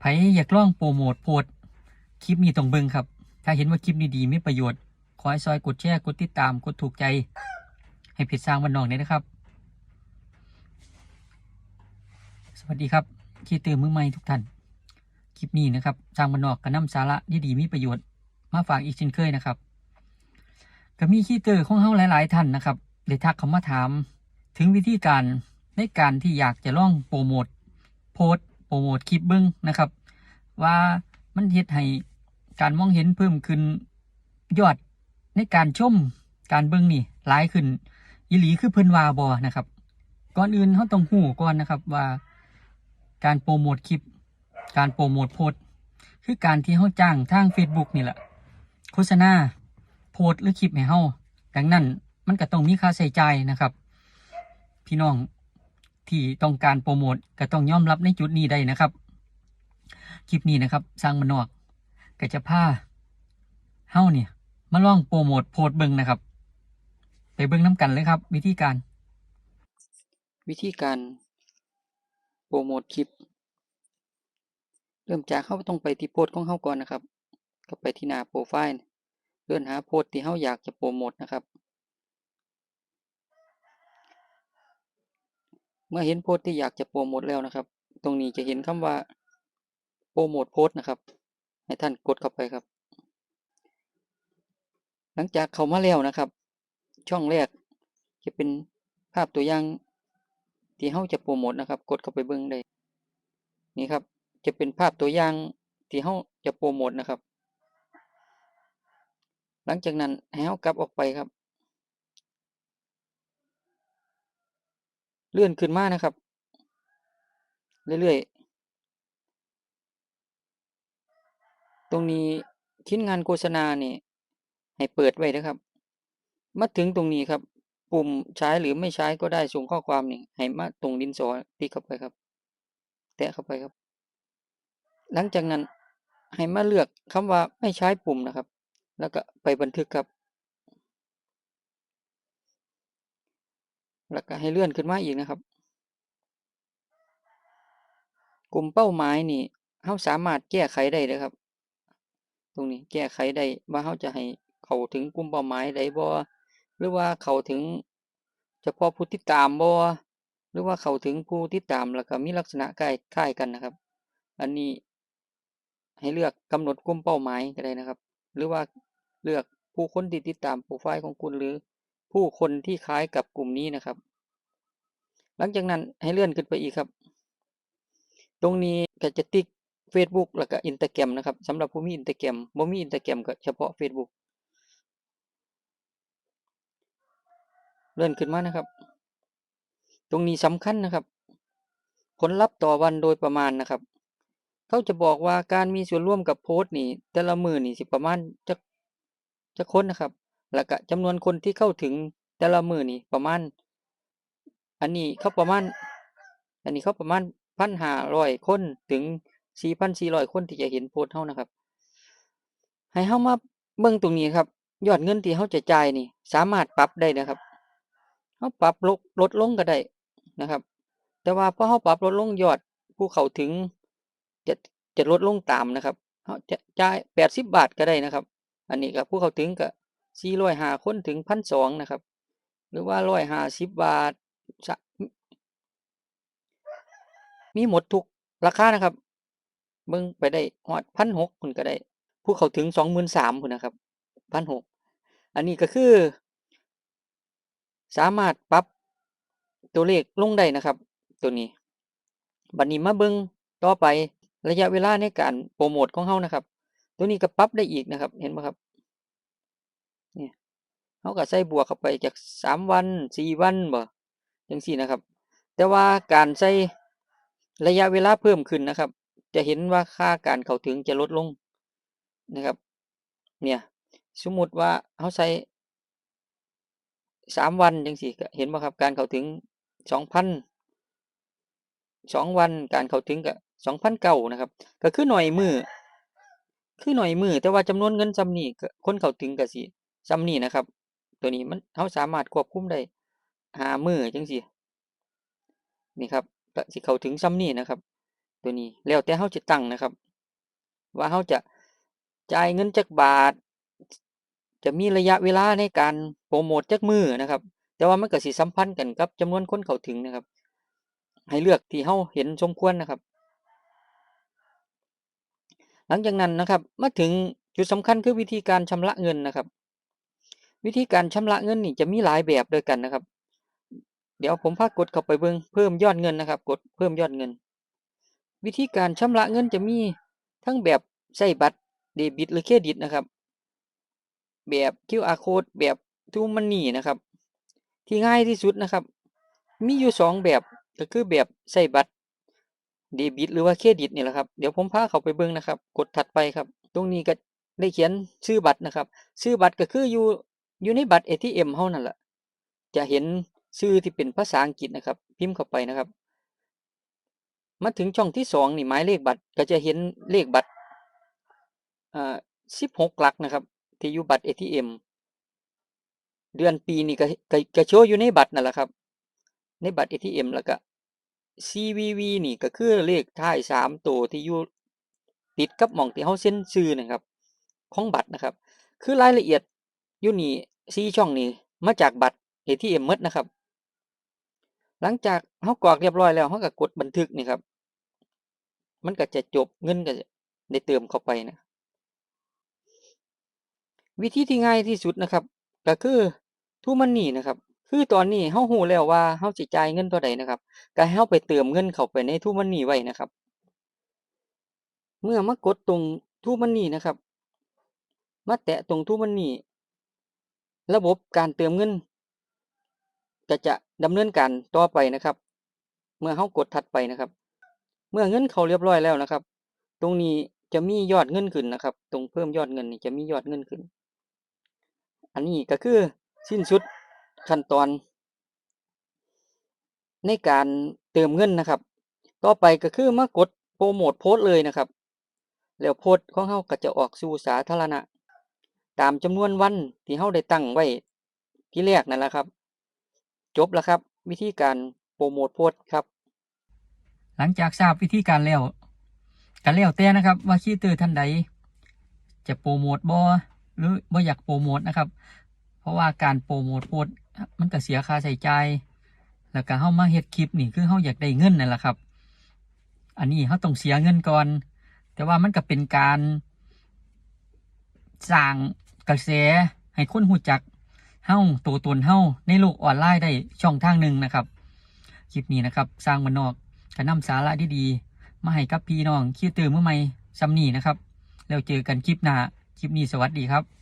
ไผอยากล่องโปรโมทโพสต์คลิปนี้ต้องเบิ่งครับ ถ้าเห็นว่าคลิปนี้ดีมีประโยชน์ ขอให้ซอยกดแชร์ กดติดตาม กดถูกใจ ให้เพจสร้างวันนองเนี่ยนะครับ สวัสดีครับที่ตื่นมือใหม่ทุกท่าน คลิปนี้นะครับสร้างวันนอกกระนำสาระดีๆมีประโยชน์ มาฝากอีกเช่นเคยนะครับก็มีขี้เตอร์ของเฮาหลาย ๆ ท่านนะครับได้ทักเข้ามาถาม ถึงวิธีการในการที่อยากจะล่องโปรโมทโพสต์ โปรโมทคลิปเบิ้งนะครับ ว่ามันเฮ็ดให้การมองเห็นเพิ่มขึ้นยอดในการชมการเบิ้งนี่หลายขึ้นอีหลีคือเพิ่นวาบอนะครับ ก่อนอื่นเขาต้องหูก่อนนะครับว่า การโปรโมทคลิป การโปรโมทโพสคือการที่เขาจ้างทาง Facebook นี่แหละโฆษณาโพสหรือคลิปให้เฮาดังนั้นมันก็ต้องมีค่าใช้จ่ายนะครับ พี่น้อง ที่ต้องการโปรโมทก็ต้องยอมรับในจุดนี้ได้นะครับ คลิปนี้นะครับ สร้างมันนอกก็จะพาเฮ้าเนี่ยมาลองโปรโมทโพสเบิงนะครับ ไปเบิงน้ำกันเลยครับ วิธีการ วิธีการโปรโมทคลิป เริ่มจากเข้าต้องไปที่โพสของเขาก่อนนะครับ ก็ไปที่หน้าโปรไฟล์เลื่อนหาโพสที่เขาอยากจะโปรโมทนะครับ เมื่อเห็นโพสต์ที่อยากจะโปรโมทแล้วนะครับ ตรงนี้จะเห็นคำว่าโปรโมทโพสต์นะครับ ให้ท่านกดเข้าไปครับ หลังจากเข้ามาแล้วนะครับ ช่องแรกจะเป็นภาพตัวอย่างที่เขาจะโปรโมทนะครับ กดเข้าไปเบิ่งได้นี่ครับ จะเป็นภาพตัวอย่างที่เขาจะโปรโมทนะครับ หลังจากนั้นให้เขากลับออกไปครับ เลื่อนขึ้นมานะครับ เรื่อยๆ ตรงนี้ชิ้นงานโฆษณาเนี่ยให้เปิดไว้นะครับ มาถึงตรงนี้ครับ ปุ่มใช้หรือไม่ใช้ก็ได้ส่งข้อความนี่ให้มาตรงดินสอติ๊กเข้าไปครับ แตะเข้าไปครับ หลังจากนั้นให้มาเลือกคำว่าไม่ใช้ปุ่มนะครับ แล้วก็ไปบันทึกครับ แล้วก็ให้เลื่อนขึ้นมาอีกนะครับ กลุ่มเป้าหมายนี่เราสามารถแก้ไขได้เลยครับ ตรงนี้แก้ไขได้ว่าเราจะให้เข้าถึงกลุ่มเป้าหมายใดบ่หรือว่าเข้าถึงเฉพาะผู้ติดตามบ่หรือว่าเข้าถึงผู้ติดตามแล้วก็มีลักษณะใกล้คล้ายกันนะครับ อันนี้ให้เลือกกำหนดกลุ่มเป้าหมายก็ได้นะครับ หรือว่าเลือกผู้คนที่ติดตามโปรไฟล์ของคุณหรือ ผู้คนที่คล้ายกับกลุ่มนี้นะครับ หลังจากนั้นให้เลื่อนขึ้นไปอีกครับ ตรงนี้ก็จะติ๊ก Facebook แล้วก็ Instagram นะครับสำหรับผู้มี Instagram บ่มี Instagram ก็เฉพาะ Facebook เลื่อนขึ้นมานะครับ ตรงนี้สำคัญนะครับ ผลลัพธ์ต่อวันโดยประมาณนะครับ เขาจะบอกว่าการมีส่วนร่วมกับโพสต์นี่ แต่ละมือนี่สิประมาณจะจะค้นนะครับ แล้วก็จำนวนคนที่เข้าถึงแต่ละมือนี่ประมาณ อันนี้เขาประมาณ อันนี้เขาประมาณพันห้าร้อยคนถึงสี่พันสี่ร้อยคนที่จะเห็นโพสเท่านะครับ ให้เข้ามาเบิ่งตรงนี้ครับ ยอดเงินที่เขาจะจ่ายนี่ สามารถปรับได้นะครับเขาปรับลดลดลงก็ได้นะครับ แต่ว่าพอเขาปรับลดลงยอดผู้เข้าถึงจะจะลดลงตามนะครับเขาจะจ่ายแปดสิบบาทก็ได้นะครับ อันนี้ก็ผู้เข้าถึงก็ สี่ร้อยห้าคนถึงพันสองนะครับ หรือว่าร้อยห้าสิบบาท มีหมดทุกราคานะครับ เบิ่งไปได้ฮอดพันหกคุณก็ได้ ผู้เขาถึงสองหมื่นสามคุณนะครับพันหกอันนี้ก็คือ สามารถปรับตัวเลขลงได้นะครับ ตัวนี้ บัดนนี้มาเบิ่งต่อไประยะเวลาในการโปรโมทของเฮานะครับ ตัวนี้ก็ปรับได้อีกนะครับ เห็นไหมครับ เนี่ยเขาก็ใส่บวกเข้าไปจากสามวันสี่วันบ่จังสี่นะครับ แต่ว่าการใส่ระยะเวลาเพิ่มขึ้นนะครับ จะเห็นว่าค่าการเข้าถึงจะลดลงนะครับ เนี่ยสมมติว่าเขาใส่สามวันจังสี่เห็นไหมครับการเข้าถึงสองพันสองวันการเข้าถึงก็สองพันเก้านะครับ ก็คือหน่อยมือคือหน่อยมือแต่ว่าจำนวนเงินจำนี้คนเข้าถึงก็สิ จำนี้นะครับ ตัวนี้มันเขาสามารถควบคุมได้หามือจังสี่นี่ครับสิเขาถึงซ้ำนี่นะครับ ตัวนี้แล้วแต่เฮาจะตั้งนะครับ ว่าเฮาจะจ่ายเงินจักบาท จะมีระยะเวลาในการโปรโมตจักมือนะครับ แต่ว่ามันก็สิสัมพันธ์กันกับจำนวนคนเขาถึงนะครับ ให้เลือกที่เฮาเห็นสมควรนะครับหลังจากนั้นนะครับมาถึงจุดสำคัญคือวิธีการชำระเงินนะครับ วิธีการชำระเงินนี่จะมีหลายแบบด้วยกันนะครับ เดี๋ยวผมพากดเข้าไปเบิ่งเพิ่มยอดเงินนะครับ กดเพิ่มยอดเงิน วิธีการชำระเงินจะมีทั้งแบบใช้บัตรเดบิตหรือเครดิตนะครับ แบบ QR code แบบทูมันนี่นะครับ ที่ง่ายที่สุดนะครับ มีอยู่สองแบบก็คือแบบใช้บัตรเดบิตหรือว่าเครดิตนี่แหละครับ เดี๋ยวผมพาเข้าไปเบิ่งนะครับ กดถัดไปครับ ตรงนี้ก็ได้เขียนชื่อบัตรนะครับ ชื่อบัตรก็คืออยู่ อยู่ในบัตร ATM เฮานั่นแหละจะเห็นชื่อที่เป็นภาษาอังกฤษนะครับ พิมพ์เข้าไปนะครับ มาถึงช่องที่สองนี่หมายเลขบัตรก็จะเห็นเลขบัตรอ่าสิบหกหลักนะครับ ที่อยู่บัตร ATM เดือนปีนี่ก็ก็ก็โชว์อยู่ในบัตรนั่นแหละครับ ในบัตร ATM แล้วก็ CVV นี่ก็คือเลขท้ายสามตัวที่อยู่ติดกับหม่องที่เฮาเซ็นชื่อนะครับ ของบัตรนะครับ คือรายละเอียดอยู่นี่ สี่ช่องนี้มาจากบัตร ATM หมดนะครับ หลังจากเฮากรอกเรียบร้อยแล้วเฮาก็กดบันทึกนี่ครับ มันก็จะจบเงินก็จะได้เติมเข้าไปนะ วิธีที่ง่ายที่สุดนะครับ ก็คือทูมันนี่นะครับ คือตอนนี้เฮาฮู้แล้วว่าเฮาสิจ่ายเงินเท่าใดนะครับก็ให้เฮาไปเติมเงินเข้าไปในทูมันนี่ไว้นะครับ เมื่อมากดตรงทูมันนี่นะครับ มาแตะตรงทูมันนี่ ระบบการเติมเงินก็จะดำเนินการต่อไปนะครับ เมื่อเฮากดถัดไปนะครับ เมื่อเงินเขาเรียบร้อยแล้วนะครับ ตรงนี้จะมียอดเงินขึ้นนะครับ ตรงเพิ่มยอดเงินนี่จะมียอดเงินขึ้น อันนี้ก็คือสิ้นสุดขั้นตอน ในการเติมเงินนะครับ ต่อไปก็คือมากดโปรโมทโพสต์เลยนะครับ แล้วโพสต์ของเฮาก็จะออกสู่สาธารณะ ตามจำนวนวันที่เฮาได้ตั้งไว้ที่แรกนั่นแหละครับ จบแล้วครับ วิธีการโปรโมทโพสครับ หลังจากทราบวิธีการแล้วก็แล้วแต่นะครับ ว่าคีเตอร์ท่านใด จะโปรโมทบ่หรือบ่อยากโปรโมทนะครับ เพราะว่าการโปรโมทโพสมันก็เสียค่าใช้จ่ายแล้วก็เฮามาเฮ็ดคลิปนี่คือเฮาอยากได้เงินนั่นแหละครับ อันนี้เฮาต้องเสียเงินก่อน แต่ว่ามันก็เป็นการ สร้างกระแสให้คนหูจักเฮาตัวตนเฮาในโลกออนไลน์ได้ช่องทางหนึ่งนะครับ คลิปนี้นะครับ สร้างมันนอกก็นำสาระดีๆมาให้กับพี่น้องคิดเติมเมื่อไหม่ซ้ำนี้นะครับ แล้วเจอกันคลิปหน้า คลิปนี้สวัสดีครับ